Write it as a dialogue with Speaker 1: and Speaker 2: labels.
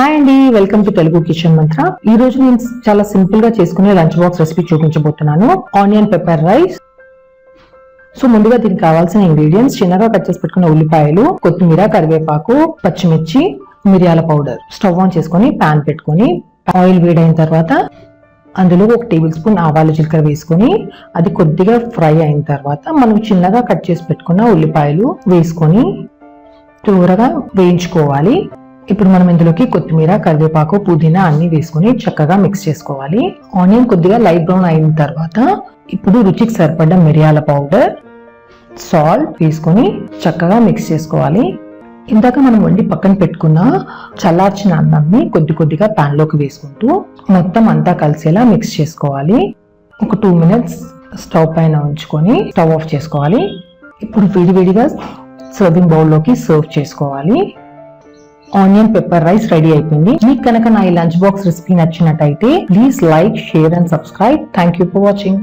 Speaker 1: Hi అండి welcome to Telugu kitchen మంత్ర ఈ రోజు నేను చాలా సింపుల్గా చేసుకునే లంచ్ బాక్స్ రెసిపీ చూపించబోతున్నాను. ఆనియన్ పెప్పర్ రైస్ సో ముందుగా దీనికి కావాల్సిన ఇంగ్రీడియంట్స్ చిన్నగా కట్ చేసి పెట్టుకున్న ఉల్లిపాయలు కొత్తిమీర కరివేపాకు పచ్చిమిర్చి మిరియాల పౌడర్ స్టవ్ ఆన్ చేసుకొని పాన్ పెట్టుకొని ఆయిల్ వేడైన తర్వాత అందులో ఒక టేబుల్ స్పూన్ ఆవాలు జీలకర్ర వేసుకొని అది కొద్దిగా ఫ్రై అయిన తర్వాత మనం చిన్నగా కట్ చేసి పెట్టుకున్న ఉల్లిపాయలు వేసుకొని త్వరగా వేయించుకోవాలి. ఇప్పుడు మనం ఇందులోకి కొత్తిమీర కరివేపాకు పుదీనా అన్ని వేసుకొని చక్కగా మిక్స్ చేసుకోవాలి. ఆనియన్ కొద్దిగా లైట్ బ్రౌన్ అయిన తర్వాత ఇప్పుడు రుచికి సరిపడ్డ మిరియాల పౌడర్ సాల్ట్ వేసుకొని చక్కగా మిక్స్ చేసుకోవాలి. ఇందాక మనం వండి పక్కన పెట్టుకున్న చల్లార్చిన అన్నంని కొద్ది కొద్దిగా pan లోకి వేసుకుంటూ మొత్తం అంతా కలిసేలా మిక్స్ చేసుకోవాలి. ఒక టూ మినిట్స్ స్టవ్ పైన ఉంచుకొని స్టవ్ ఆఫ్ చేసుకోవాలి. ఇప్పుడు విడివిడిగా సర్వింగ్ బౌల్లోకి సర్వ్ చేసుకోవాలి. ఆనియన్ పెప్పర్ రైస్ రెడీ అయిపోయింది. మీకు కనుక నా ఈ లంచ్ బాక్స్ రెసిపీ నచ్చినట్టయితే please like share and subscribe. Thank you for watching